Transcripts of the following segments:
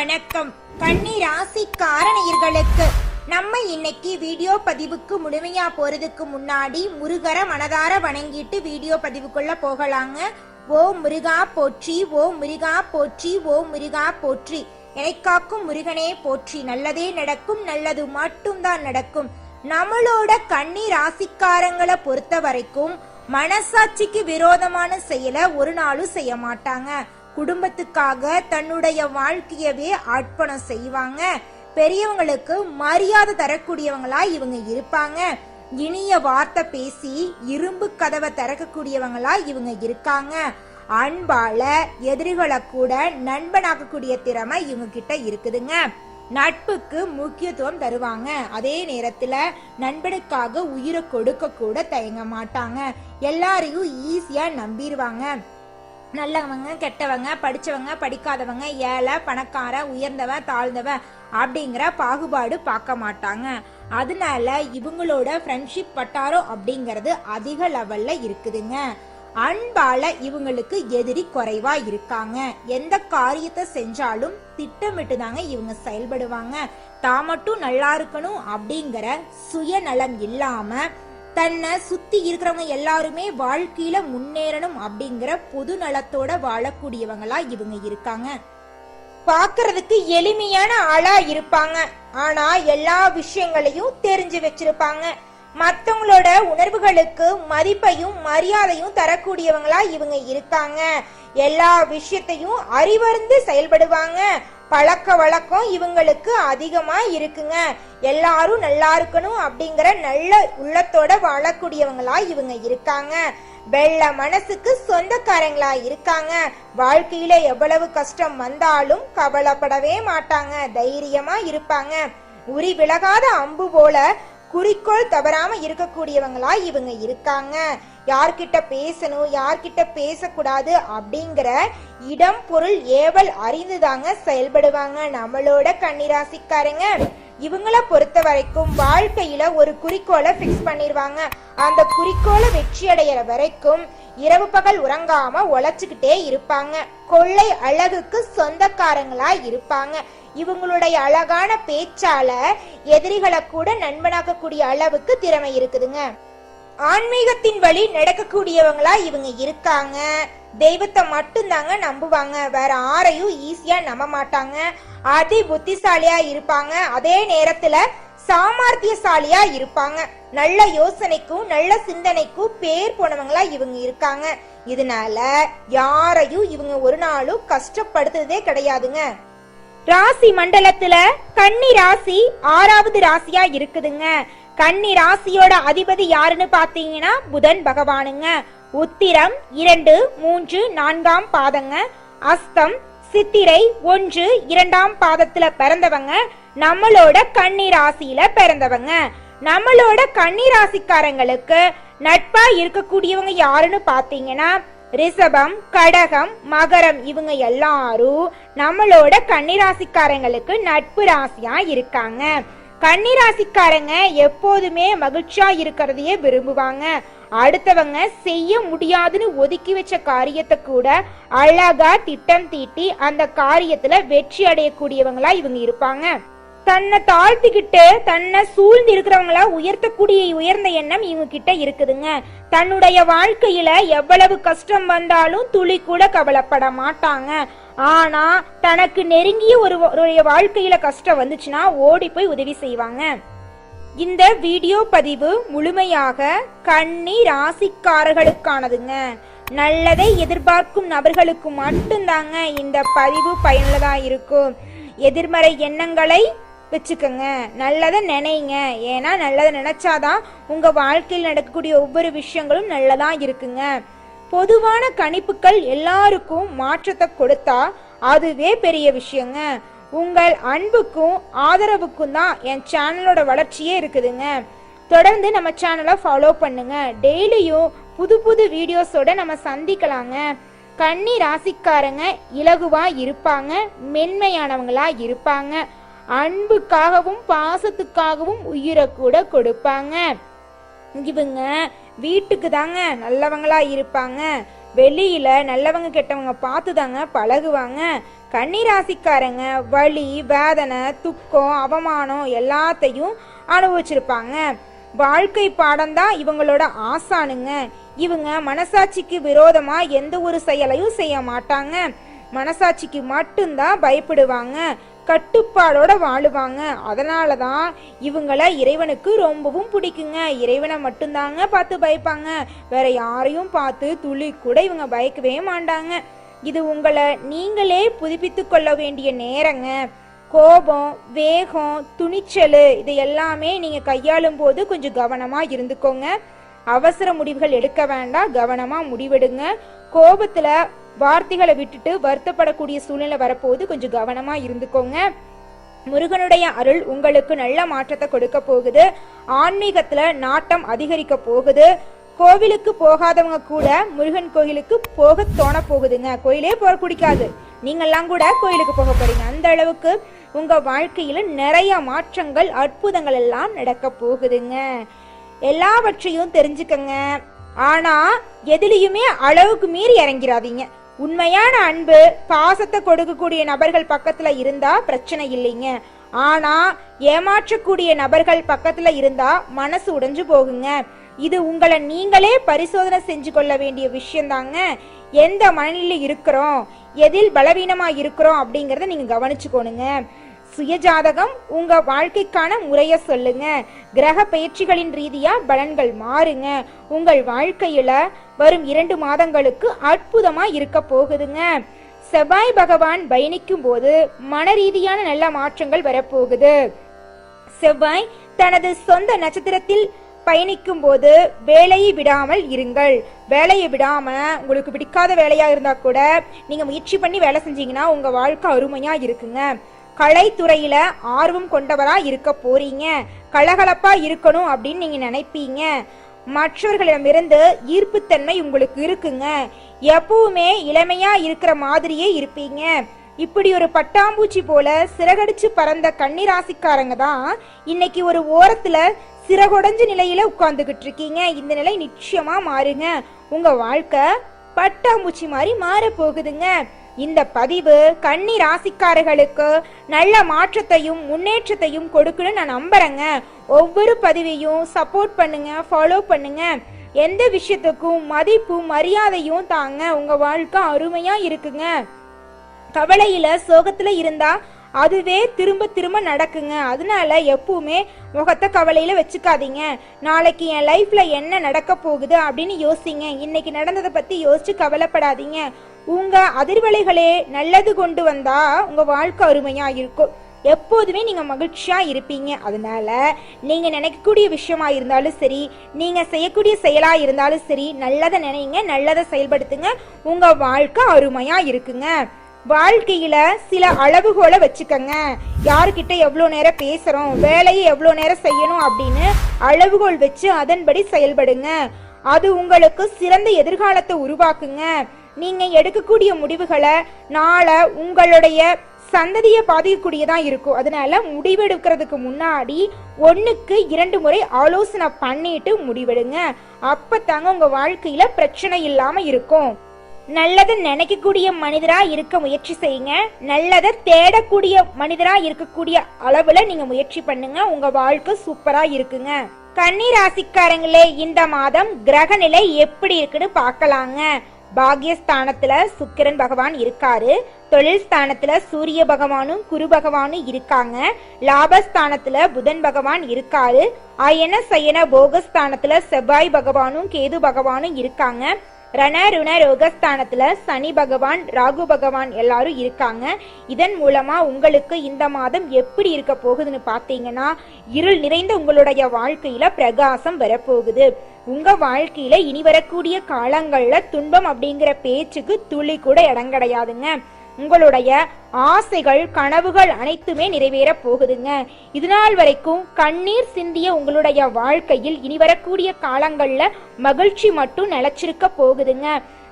வணக்கம். கன்னி ராசிக்காரணியர்களுக்கு நம்ம இன்னைக்கு வீடியோ பதிவுக்கு முழுமையா போறதுக்கு முன்னாடி முருகர மனதார வணங்கிட்டு வீடியோ பதிவுக்குள்ள போகலாங்க. ஓ முருகா போற்றி ஓ முருகா போற்றி ஓ முருகா போற்றி. எனக்காக்கும் முருகனே போற்றி. நல்லதே நடக்கும் நல்லது மட்டும்தான் நடக்கும். நம்மளோட கன்னி ராசிக்காரங்களை பொறுத்த வரைக்கும் மனசாட்சிக்கு விரோதமான செயலை ஒரு நாளும் செய்ய மாட்டாங்க. குடும்பத்துக்காக தன்னுடைய வாழ்க்கையவே அர்ப்பணம் செய்வாங்க. பெரியவங்களுக்கு மரியாதை தரக்கூடியவங்களா இவங்க இருப்பாங்க. இனிய வார்த்தை பேசி இரும்பு கதவை திறக்கக்கூடியவங்களா இவங்க இருக்காங்க. அன்பால எதிரிகளை கூட நண்பனாக்கக்கூடிய திறமை இவங்க கிட்ட இருக்குதுங்க. நட்புக்கு முக்கியத்துவம் தருவாங்க. அதே நேரத்துல நண்பனுக்காக உயிரை கொடுக்க கூட தயங்க மாட்டாங்க. எல்லாரையும் ஈஸியா நம்பிடுவாங்க நல்லவங்க கெட்டவங்க படிச்சவங்க படிக்காதவங்க ஏழை பணக்கார உயர்ந்தவன் தாழ்ந்தவ அப்படிங்கிற பாகுபாடு பார்க்க மாட்டாங்க. அதனால இவங்களோட ஃப்ரெண்ட்ஷிப் வட்டாரம் அப்படிங்கிறது அதிக லெவல்ல இருக்குதுங்க. அன்பால இவங்களுக்கு எதிரி குறைவா இருக்காங்க. எந்த காரியத்தை செஞ்சாலும் திட்டமிட்டு தாங்க இவங்க செயல்படுவாங்க. தான் மட்டும் நல்லா இருக்கணும் அப்படிங்கிற சுயநலம் இல்லாம தன்னை சுத்தி இருக்கிறவங்க எல்லாருமே வாழ்க்கையில முன்னேறணும் அப்படிங்கிற பொது நலத்தோட வாழக்கூடியவங்களா இவங்க இருக்காங்க. பாக்குறதுக்கு எளிமையான ஆளா இருப்பாங்க. ஆனா எல்லா விஷயங்களையும் தெரிஞ்சு வச்சிருப்பாங்க. மத்தவங்களோட உணர்வுகளுக்கு மதிப்பையும் மரியாதையும் தரக்கூடியவங்களா இவங்க இருக்காங்க. எல்லா விஷயத்தையும் அறிவறிந்து செயல்படுவாங்க. பழக்க வழக்கம் இவங்களுக்கு அதிகமா இருக்குங்க. எல்லாரும் நல்லா இருக்கணும் அப்படிங்கிற நல்ல உள்ளத்தோட வாழக்கூடியவங்களா இவங்க இருக்காங்க. வெள்ள மனசுக்கு சொந்தக்காரங்களா இருக்காங்க. வாழ்க்கையில எவ்வளவு கஷ்டம் வந்தாலும் கவலைப்படவே மாட்டாங்க. தைரியமா இருப்பாங்க. உரி விலகாத அம்பு போல குறிக்கோள் தவறாம இருக்கக்கூடியவங்களா இவங்க இருக்காங்க. யார்கிட்ட பேசணும் யார்கிட்ட பேசக்கூடாது அப்படிங்கிற இடம் பொருள் ஏவல் அறிந்துதாங்க செயல்படுவாங்க நம்மளோட கன்னிராசிக்காரங்க. இவங்கள பொறுத்த வரைக்கும் வாழ்க்கையில ஒரு குறிக்கோளை ஃபிக்ஸ் பண்ணிருவாங்க. அந்த குறிக்கோளை வெற்றி அடையிற வரைக்கும் இரவு பகல் உறங்காம உழைச்சுக்கிட்டே இருப்பாங்க. கொள்ளை அழகுக்கு சொந்தக்காரங்களா இருப்பாங்க. இவங்களுடைய அழகான பேச்சால எதிரிகளை கூட நண்பனாக்கக்கூடிய அளவுக்கு திறமை இருக்குதுங்க. ஆன்மீகத்தின் வழி நடக்கக்கூடியவங்களா இவங்க இருக்காங்க. தெய்வத்தை மட்டும்தாங்க நம்புவாங்க. வேற யாரையும் ஈஸியா நம்ப மாட்டாங்க. அதி புத்திசாலியா இருப்பாங்க. அதே நேரத்துல சாமர்த்தியசாலியா இருப்பாங்க. நல்ல யோசனைக்கும் நல்ல சிந்தனைக்கும் பேர் போனவங்களா இவங்க இருக்காங்க. இதனால யாரையும் இவங்க ஒரு நாளும் கஷ்டப்படுத்துறதே கிடையாதுங்க. ராசி மண்டலத்துல கன்னி ராசி ஆறாவது ராசியா இருக்குதுங்க. கன்னி ராசியோட அதிபதி யாருன்னு பாத்தீங்கன்னா புதன் பகவானுங்க. உத்திரம் இரண்டு மூன்று நான்காம் பாதங்க. அஸ்தம் சித்திரை ஒன்று இரண்டாம் பாதத்துல பிறந்தவங்க. நம்மளோட கன்னி ராசியில பிறந்தவங்க. நம்மளோட கன்னி ராசிக்காரங்களுக்கு நட்பா இருக்கக்கூடியவங்க யாருன்னு பாத்தீங்கன்னா ரிஷபம் கடகம் மகரம் இவங்க எல்லாரும் நம்மளோட கன்னிராசிக்காரங்களுக்கு நட்பு ராசியா இருக்காங்க. கன்னிராசிக்காரங்க எப்போதுமே மகிழ்ச்சியா இருக்கிறதையே விரும்புவாங்க. அடுத்தவங்க செய்ய முடியாதுன்னு ஒதுக்கி வச்ச காரியத்தை கூட அழகா திட்டம் தீட்டி அந்த காரியத்துல வெற்றி அடையக்கூடியவங்களா இவங்க இருப்பாங்க. தன்னை தாழ்த்திக்கிட்டு தன்னை சூழ்ந்து இருக்கிறவங்கள உயர்த்தக்கூடிய உயர்ந்த எண்ணம் இவங்க கிட்ட இருக்குதுங்க. தன்னுடைய வாழ்க்கையில எவ்வளவு கஷ்டம் வந்தாலும் துளி கூட கவலைப்பட மாட்டாங்க. ஆனா தனக்கு நெருங்கிய ஒரு ஒருவருடைய வாழ்க்கையில கஷ்டம் வந்துச்சுன்னா ஓடி போய் உதவி செய்வாங்க. இந்த வீடியோ பதிவு முழுமையாக கன்னி ராசிக்காரர்களுக்கானதுங்க நல்லதை எதிர்பார்க்கும் நபர்களுக்கு மட்டும்தாங்க இந்த பதிவு பயனுள்ளதா இருக்கும். எதிர்மறை எண்ணங்களை வச்சுக்கோங்க. நல்லதை நினைங்க. ஏன்னா நல்லதை நினைச்சாதான் உங்க வாழ்க்கையில் நடக்கக்கூடிய ஒவ்வொரு விஷயங்களும் நல்லதா இருக்குங்க. பொதுவான கணிப்புகள் எல்லாருக்கும் மாற்றத்தை கொடுத்தா அதுவே பெரிய விஷயங்க. உங்கள் அன்புக்கும் ஆதரவுக்கும் தான் என் சேனலோட வளர்ச்சியே இருக்குதுங்க. தொடர்ந்து நம்ம சேனலை ஃபாலோ பண்ணுங்க. டெய்லியும் புது புது வீடியோஸோட நம்ம சந்திக்கலாங்க. கன்னி ராசிக்காரங்க இலகுவா இருப்பாங்க மென்மையானவங்களா இருப்பாங்க. அன்புக்காகவும் பாசத்துக்காகவும் உயிரை கூட கொடுப்பாங்க. இவங்க வீட்டுக்கு தாங்க நல்லவங்களா இருப்பாங்க. வெளியில நல்லவங்க கெட்டவங்க பார்த்து தாங்க பழகுவாங்க. கன்னிராசிக்காரங்க வலி வேதனை துக்கம் அவமானம் எல்லாத்தையும் அனுபவிச்சிருப்பாங்க. வாழ்க்கை பாடம் தான் இவங்களோட ஆசானுங்க. இவங்க மனசாட்சிக்கு விரோதமா எந்த ஒரு செயலையும் செய்ய மாட்டாங்க. மனசாட்சிக்கு மட்டும்தான் பயப்படுவாங்க. கட்டுப்பாடோட வாழுவாங்க. அதனால தான் இவங்கள இறைவனுக்கு ரொம்பவும் பிடிக்குங்க. இறைவனை மட்டும்தாங்க பார்த்து பயப்பாங்க. வேற யாரையும் பார்த்து துளி கூட இவங்க பயக்கவே மாட்டாங்க. இது உங்களை நீங்களே புதுப்பித்து கொள்ள வேண்டிய நேரங்க. கோபம் வேகம் துணிச்சல் இது எல்லாமே நீங்கள் கையாளும் போது கொஞ்சம் கவனமாக இருந்துக்கோங்க. அவசர முடிவுகள் எடுக்க வேண்டாம். கவனமாக முடிவெடுங்க. கோபத்தில் வார்த்தைகளை விட்டுட்டு வருத்தப்படக்கூடிய சூழ்நிலை வரப்போது கொஞ்சம் கவனமா இருந்துக்கோங்க. முருகனுடைய அருள் உங்களுக்கு நல்ல மாற்றத்தை கொடுக்க போகுது. ஆன்மீகத்துல நாட்டம் அதிகரிக்க போகுது. கோவிலுக்கு போகாதவங்க கூட முருகன் கோயிலுக்கு போக தோண போகுதுங்க. கோயிலே போக பிடிக்காது. நீங்கெல்லாம் கூட கோயிலுக்கு போக போறீங்க. அந்த அளவுக்கு உங்க வாழ்க்கையில நிறைய மாற்றங்கள் அற்புதங்கள் எல்லாம் நடக்க போகுதுங்க. எல்லாவற்றையும் தெரிஞ்சுக்கங்க. ஆனா எதுலையுமே அளவுக்கு மீறி இறங்கிறாதீங்க. உண்மையான அன்பு பாசத்தை கொடுக்கக்கூடிய நபர்கள் பக்கத்துல இருந்தா பிரச்சனை இல்லைங்க. ஆனா ஏமாற்றக்கூடிய நபர்கள் பக்கத்துல இருந்தா மனசு உடைஞ்சு போகுங்க. இது உங்களை நீங்களே பரிசோதனை செஞ்சு கொள்ள வேண்டிய விஷயம்தாங்க எந்த மனநிலை இருக்கிறோம் எதில் பலவீனமா இருக்கிறோம் அப்படிங்கறத நீங்க கவனிச்சுக்கோணுங்க. சுயஜாதகம் உங்க வாழ்க்கைக்கான முறைய சொல்லுங்க. கிரக பயிற்சிகளின் ரீதியா பலன்கள் மாறுங்க. உங்கள் வாழ்க்கையில வரும் இரண்டு மாதங்களுக்கு அற்புதமா இருக்க போகுதுங்க. செவ்வாய் பகவான் பயணிக்கும் போது மன ரீதியான நல்ல மாற்றங்கள் வரப்போகுது. செவ்வாய் தனது சொந்த நட்சத்திரத்தில் பயணிக்கும் போது வேலையை விடாமல் இருங்கள். வேலையை விடாம உங்களுக்கு பிடிக்காத வேலையா இருந்தா கூட நீங்க முயற்சி பண்ணி வேலை செஞ்சீங்கன்னா உங்க வாழ்க்கை அருமையா இருக்குங்க. கலைத்துறையில ஆர்வம் கொண்டவரா இருக்க போறீங்க. கலகலப்பா இருக்கணும் அப்படின்னு நீங்க நினைப்பீங்க. மற்றவர்களிடமிருந்து ஈர்ப்புத்தன்மை உங்களுக்கு இருக்குங்க. எப்பவுமே இளமையா இருக்கிற மாதிரியே இருப்பீங்க. இப்படி ஒரு பட்டாம்பூச்சி போல சிறகடிச்சு பறந்த கன்னிராசிக்காரங்க தான் இன்னைக்கு ஒரு ஓரத்துல சிறகுடைஞ்ச நிலையில உட்கார்ந்துகிட்டு இருக்கீங்க. இந்த நிலை நிச்சயமா மாறுங்க. உங்க வாழ்க்கை பட்டாம்பூச்சி மாதிரி மாற போகுதுங்க இந்த பதிவு கன்னி ராசிக்காரர்களுக்கு நல்ல மாற்றத்தையும் முன்னேற்றத்தையும் கொடுக்குன்னு நான் நம்புறேங்க. ஒவ்வொரு பதிவையும் சப்போர்ட் பண்ணுங்க ஃபாலோ பண்ணுங்க. எந்த விஷயத்துக்கும் மதிப்பும் மரியாதையும் தாங்க உங்க வாழ்க்கை அருமையா இருக்குங்க. கவலையில சோகத்துல இருந்தா அதுவே திரும்ப திரும்ப நடக்குங்க. அதனால எப்பவுமே முகத்தை கவலையில வச்சுக்காதீங்க. நாளைக்கு என் லைஃப்ல என்ன நடக்க போகுது அப்படின்னு யோசிங்க. இன்னைக்கு நடந்ததை பத்தி யோசிச்சு கவலைப்படாதீங்க. உங்க அதிர்வலைகளே நல்லது கொண்டு வந்தா உங்க வாழ்க்கை அருமையா இருக்கும். எப்போதுமே நீங்க மகிழ்ச்சியா இருப்பீங்க. அதனால நீங்க நினைக்கக்கூடிய விஷயமா இருந்தாலும் சரி நீங்க செய்யக்கூடிய செயலா இருந்தாலும் சரி நல்லதை நினைங்க நல்லதை செயல்படுத்துங்க. உங்க வாழ்க்கை அருமையா இருக்குங்க. வாழ்க்கையில சில அளவுகோலை வச்சுக்கங்க. யாருக்கிட்ட எவ்வளோ நேரம் பேசுறோம் வேலையை எவ்வளோ நேரம் செய்யணும் அப்படின்னு அளவுகோல் வச்சு அதன்படி செயல்படுங்க. அது உங்களுக்கு சிறந்த எதிர்காலத்தை உருவாக்குங்க. நீங்கள் எடுக்கக்கூடிய முடிவுகளை நாளை உங்களுடைய சந்ததியை பாதிக்கக்கூடியதாக இருக்கும். அதனால முடிவெடுக்கிறதுக்கு முன்னாடி ஒன்றுக்கு இரண்டு முறை ஆலோசனை பண்ணிட்டு முடிவெடுங்க. அப்போ தாங்க உங்கள் வாழ்க்கையில் பிரச்சனை இல்லாமல் இருக்கும். நல்லதை நினைக்கக்கூடிய மனிதராக இருக்க முயற்சி செய்யுங்க. நல்லதை தேடக்கூடிய மனிதராக இருக்கக்கூடிய அளவில் நீங்கள் முயற்சி பண்ணுங்க. உங்கள் வாழ்க்கை சூப்பராக இருக்குங்க. கன்னி ராசிக்காரங்களே இந்த மாதம் கிரக நிலை எப்படி இருக்குன்னு பார்க்கலாங்க. பாக்யஸ்தானத்துல சுக்கிரன் பகவான் இருக்காரு. தொழில் ஸ்தானத்துல சூரிய பகவானும் குரு பகவானும் இருக்காங்க. லாபஸ்தானத்துல புதன் பகவான் இருக்காரு. அயன சயன போகஸ்தானத்துல செவ்வாய் பகவானும் கேது பகவானும் இருக்காங்க. ரண ருண ரோகஸ்தானத்தில் சனி பகவான் ராகு பகவான் எல்லாரும் இருக்காங்க. இதன் மூலமா உங்களுக்கு இந்த மாதம் எப்படி இருக்க போகுதுன்னு பார்த்தீங்கன்னா இருள் நிறைந்த உங்களுடைய வாழ்க்கையில பிரகாசம் வரப்போகுது. உங்க வாழ்க்கையில இனி வரக்கூடிய காலங்கள்ல துன்பம் அப்படிங்கிற பேச்சுக்கு துளி கூட இடம் கிடையாதுங்க. உங்களுடைய ஆசைகள் கனவுகள் அனைத்துமே நிறைவேற போகுதுங்க. இது நாள் வரைக்கும் கண்ணீர் சிந்திய உங்களுடைய வாழ்க்கையில் இனி வரக்கூடிய காலங்கள்ல மகிழ்ச்சி மட்டும் நிலைச்சிருக்க போகுதுங்க.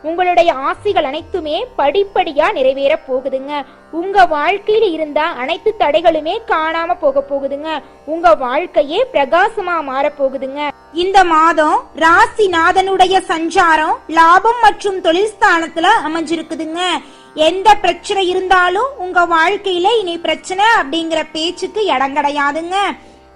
உங்களுடைய ஆசைகள் அனைத்துமே படிப்படியா நிறைவேற போகுதுங்க. உங்க வாழ்க்கையில இருந்த அனைத்து தடைகளுமே காணாம போக போகுதுங்க. உங்க வாழ்க்கையே பிரகாசமா மாற போகுதுங்க. இந்த மாதம் ராசிநாதனுடைய சஞ்சாரம் லாபம் மற்றும் தொழில் ஸ்தானத்துல அமைஞ்சிருக்குதுங்க. எந்த பிரச்சனை இருந்தாலும் உங்க வாழ்க்கையில இனி பிரச்சனை அப்படிங்கிற பேச்சுக்கு இடம் கிடையாதுங்க.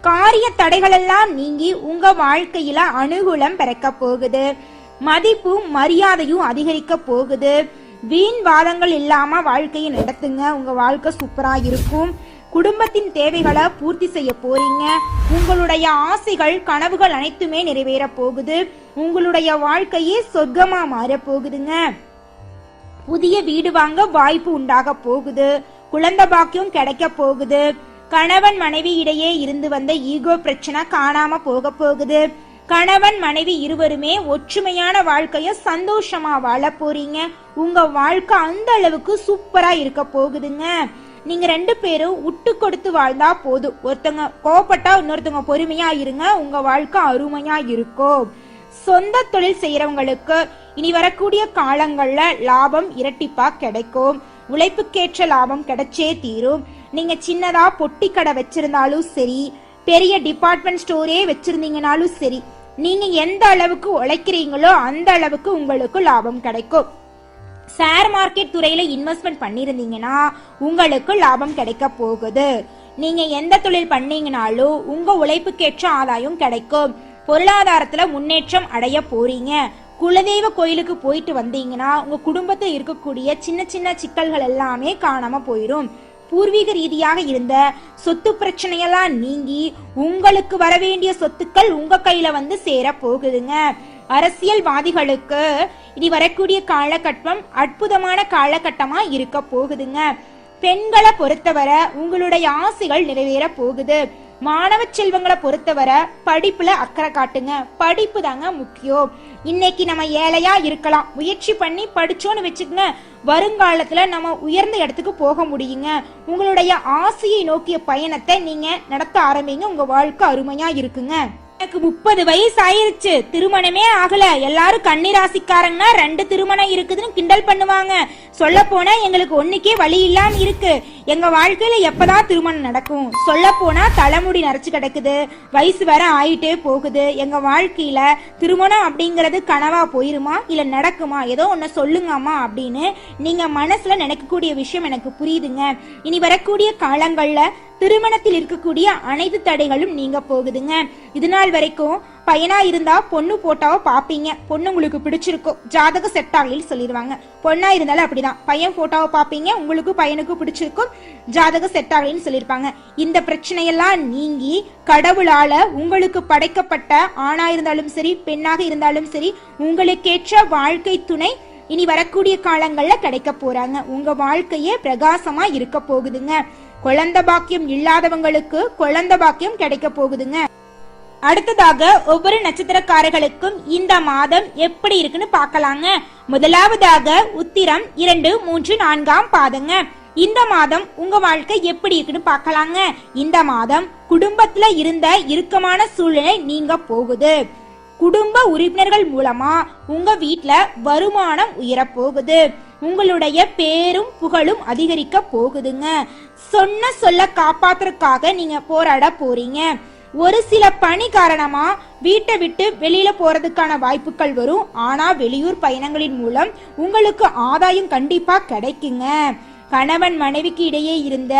காரிய தடைகள் எல்லாம் நீங்கி உங்க வாழ்க்கையில அனுகூலம் பிறக்க போகுது. மதிப்பும் மரியாதையும் அதிகரிக்க போகுது. வீண் வாதங்கள் இல்லாம வாழ்க்கையை நடத்துங்க. உங்க வாழ்க்கை சூப்பரா இருக்கும். குடும்பத்தின் தேவைகளை பூர்த்தி செய்ய போறீங்க. உங்களுடைய ஆசைகள் கனவுகள் அனைத்துமே நிறைவேற போகுது. உங்களுடைய வாழ்க்கையே சொர்க்கமா மாற போகுதுங்க. புதிய வீடு வாங்க வாய்ப்பு உண்டாக போகுது. குழந்தை பாக்கியம் கிடைக்க போகுது. கணவன் மனைவி இடையே இருந்து வந்த ஈகோ பிரச்சனை காணாம போக போகுது. கணவன் மனைவி இருவருமே ஒற்றுமையான வாழ்க்கைய சந்தோஷமா வாழ போறீங்க. உங்க வாழ்க்கை அந்த அளவுக்கு சூப்பரா இருக்க போகுதுங்க. நீங்க ரெண்டு பேரும் விட்டு கொடுத்து வாழ்ந்தா போதும். ஒருத்தங்க கோபப்பட்டா இன்னொருத்தவங்க பொறுமையா இருங்க. உங்க வாழ்க்கை அருமையா இருக்கும். சொந்த தொழில் செய்யறவங்களுக்கு இனி வரக்கூடிய காலங்கள்ல லாபம் இரட்டிப்பா கிடைக்கும். உழைப்புக்கேற்ற லாபம் கிடைச்சே தீரும். நீங்க சின்னதா பொட்டி கடை வச்சிருந்தாலும் சரி பெரிய டிபார்ட்மெண்ட் ஸ்டோரே வச்சிருந்தீங்கனாலும் சரி நீங்க எந்த அளவுக்கு உழைக்கிறீங்களோ அந்த அளவுக்கு உங்களுக்கு லாபம் கிடைக்கும். ஷேர் மார்க்கெட் துறையில இன்வெஸ்ட்மெண்ட் பண்ணிருந்தீங்கன்னா உங்களுக்கு லாபம் கிடைக்க போகுது. நீங்க எந்த தொழில் பண்ணீங்கனாலும் உங்க உழைப்புக்கேற்ற ஆதாயம் கிடைக்கும். பொருளாதாரத்துல முன்னேற்றம் அடைய போறீங்க. குலதெய்வ கோயிலுக்கு போயிட்டு வந்தீங்கன்னா உங்க குடும்பத்தில் இருக்கக்கூடிய சின்ன சின்ன சிக்கல்கள் எல்லாமே காணாம போயிடும் பூர்வீக ரீதியாக இருந்த சொத்து பிரச்சனையெல்லாம் நீங்கி உங்களுக்கு வர வேண்டிய சொத்துக்கள் உங்க கையில வந்து சேர போகுதுங்க. அரசியல்வாதிகளுக்கு இனி வரக்கூடிய காலகட்டம் அற்புதமான காலகட்டமா இருக்க போகுதுங்க. பெண்களை பொறுத்தவரை உங்களுடைய ஆசைகள் நிறைவேற போகுது. மாணவ செல்வங்களை பொறுத்தவரை படிப்புல அக்கறை காட்டுங்க. படிப்பு தாங்க முக்கியம். இன்னைக்கு நம்ம ஏழையா இருக்கலாம். முயற்சி பண்ணி படிச்சோன்னு வச்சுக்கோங்க. வருங்காலத்துல நம்ம உயர்ந்த இடத்துக்கு போக முடியுங்க. உங்களுடைய ஆசையை நோக்கிய பயணத்தை நீங்க நடத்த ஆரம்பிங்க. உங்க வாழ்க்கை அருமையா இருக்குங்க. எனக்கு முப்பது வயசு ஆயிருச்சு திருமணமே ஆகல. எல்லாரும் கன்னிராசிக்காரங்கன்னா ரெண்டு திருமணம் இருக்குதுன்னு கிண்டல் பண்ணுவாங்க. சொல்ல போனா எங்களுக்கு ஒன்னுக்கே வழி இல்லாம இருக்கு. எங்க வாழ்க்கையில எப்பதான் திருமணம் நடக்கும்? சொல்ல போனா தலைமுடி நரைச்சு கிடக்குது. வயசு வேற ஆயிட்டே போகுது. எங்க வாழ்க்கையில திருமணம் அப்படிங்கறது கனவா போயிருமா? இல்ல நடக்குமா? ஏதோ ஒன்னு சொல்லுங்கம்மா அப்படின்னு நீங்க மனசுல நினைக்கக்கூடிய விஷயம் எனக்கு புரியுதுங்க. இனி வரக்கூடிய காலங்கள்ல திருமணத்தில் இருக்கக்கூடிய அனைத்து தடைகளும் நீங்க போகுதுங்க. இது நாள் வரைக்கும் பையனா இருந்தா பொண்ணு போட்டாவோ பாப்பீங்க. பொண்ணு உங்களுக்கு பிடிச்சிருக்கும். ஜாதக செட் ஆகலன்னு சொல்லிடுவாங்க. பொண்ணா இருந்தாலும் அப்படிதான். பையன் போட்டாவோ பாப்பீங்க உங்களுக்கு பையனுக்கு பிடிச்சிருக்கும். ஜாதக செட் ஆகலன்னு சொல்லியிருப்பாங்க இந்த பிரச்சனையெல்லாம் நீங்கி கடவுளால உங்களுக்கு படைக்கப்பட்ட ஆணா இருந்தாலும் சரி பெண்ணாக இருந்தாலும் சரி உங்களுக்கேற்ற வாழ்க்கை துணை இனி வரக்கூடிய காலங்கள்ல கிடைக்க போறாங்க. உங்க வாழ்க்கையே பிரகாசமா இருக்க போகுதுங்க. குழந்த பாக்கியம் இல்லாதவங்களுக்கு குழந்த பாக்கியம் கிடைக்க போகுதுங்க. அடுத்ததாக ஒவ்வொரு நட்சத்திரக்காரர்களுக்கும் இந்த மாதம் எப்படி இருக்குன்னு பார்க்கலாங்க. முதலாவதாக உத்திரம் இரண்டு மூன்று நான்காம் பாதங்க. இந்த மாதம் உங்க வாழ்க்கை எப்படி இருக்குன்னு பார்க்கலாங்க. இந்த மாதம் குடும்பத்துல இருந்த இறுக்கமான சூழ்நிலை நீங்க போகுது. குடும்ப உறுப்பினர்கள் மூலமா உங்க வீட்டுல வருமானம் உயரப் போகுது. உங்களுடைய பேரும் புகழும் அதிகரிக்க போகுதுங்க. சொன்ன சொல்ல காப்பாத்துறதுக்காக நீங்க போராட போறீங்க. ஒரு சில பணி காரணமா வீட்டை விட்டு வெளியில போறதுக்கான வாய்ப்புகள் வரும். ஆனா வெளியூர் பயணங்களின் மூலம் உங்களுக்கு ஆதாயம் கண்டிப்பா கிடைக்குங்க. கணவன் மனைவிக்கு இடையே இருந்த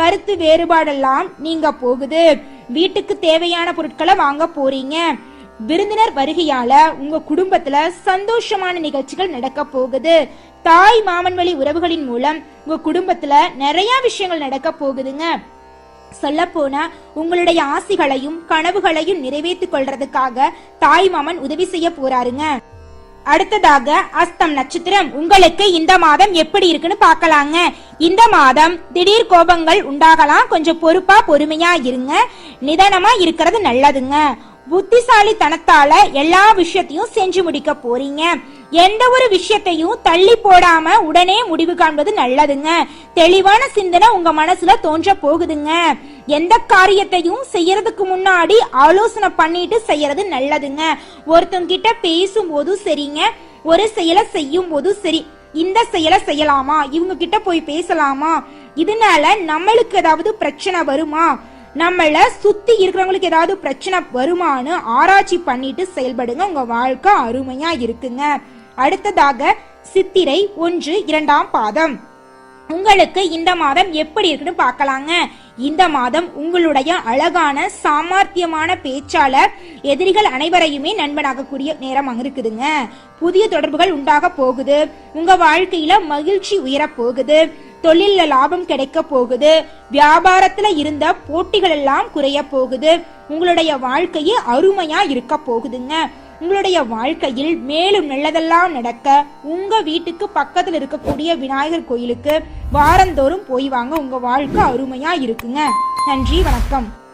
கருத்து வேறுபாடெல்லாம் நீங்க போகுது. வீட்டுக்கு தேவையான பொருட்களை வாங்க போறீங்க. விருந்தினர் வருகையால உங்க குடும்பத்துல சந்தோஷமான நிகழ்ச்சிகள் நடக்க போகுது. தாய் மாமன் வழி உறவுகளின் மூலம் உங்க குடும்பத்துல நிறைய விஷயங்கள் நடக்க போகுதுங்க. சொல்ல போனா உங்களுடைய ஆசைகளையும் கனவுகளையும் நிறைவேற்றிக் கொள்றதுக்காக தாய் மாமன் உதவி செய்ய போறாருங்க. அடுத்ததாக அஸ்தம் நட்சத்திரம். உங்களுக்கு இந்த மாதம் எப்படி இருக்குன்னு பார்க்கலாங்க. இந்த மாதம் திடீர் கோபங்கள் உண்டாகலாம். கொஞ்சம் பொறுப்பா பொறுமையா இருங்க. நிதானமா இருக்கிறது நல்லதுங்க. புத்திசாலித்தனத்தால எல்லா விஷயத்தையும் செஞ்சு முடிக்க போறீங்க. எந்த ஒரு விஷயத்தையும் தள்ளி போடாம உடனே முடிவு காண்பது நல்லதுங்க. தெளிவான சிந்தனை உங்க மனசுல தோன்ற போகுதுங்க. எந்த காரியத்தையும் செய்யறதுக்கு முன்னாடி ஆலோசனை பண்ணிட்டு செய்யறது நல்லதுங்க. ஒருத்தங்கிட்ட கிட்ட பேசும்போது சரிங்க ஒரு செயலை செய்யும் போதும் சரி. இந்த செயலை செய்யலாமா? இவங்க கிட்ட போய் பேசலாமா? இதனால நம்மளுக்கு ஏதாவது பிரச்சனை வருமா? நம்மளை சுத்தி இருக்கிறவங்களுக்கு ஏதாவது பிரச்சனை வருமானு ஆராய்ச்சி பண்ணிட்டு செயல்படுங்க. உங்க வாழ்க்கை அருமையா இருக்குங்க. அடுத்ததாக சித்திரை ஒன்று இரண்டாம் பாதம். உங்களுக்கு இந்த மாதம் எப்படி இருக்குன்னு பார்க்கலாங்க. இந்த மாதம் உங்களுடைய அழகான சாமர்த்தியமான பேச்சால எதிரிகள் அனைவரையுமே நண்பனாகக்கூடிய நேரமாக இருக்குதுங்க. புதிய தொடர்புகள் உண்டாக போகுது. உங்க வாழ்க்கையில மகிழ்ச்சி உயரப் போகுது. தொழில்ல லாபம் கிடைக்க போகுது. வியாபாரத்துல இருந்த போட்டிகள் எல்லாம் குறைய போகுது. உங்களுடைய வாழ்க்கையே அருமையா இருக்க போகுதுங்க. உங்களுடைய வாழ்க்கையில் மேலும் நல்லதெல்லாம் நடக்க உங்க வீட்டுக்கு பக்கத்துல இருக்கக்கூடிய விநாயகர் கோயிலுக்கு வாரந்தோறும் போய் வாங்க. உங்க வாழ்க்கை அருமையா இருக்குங்க. நன்றி வணக்கம்.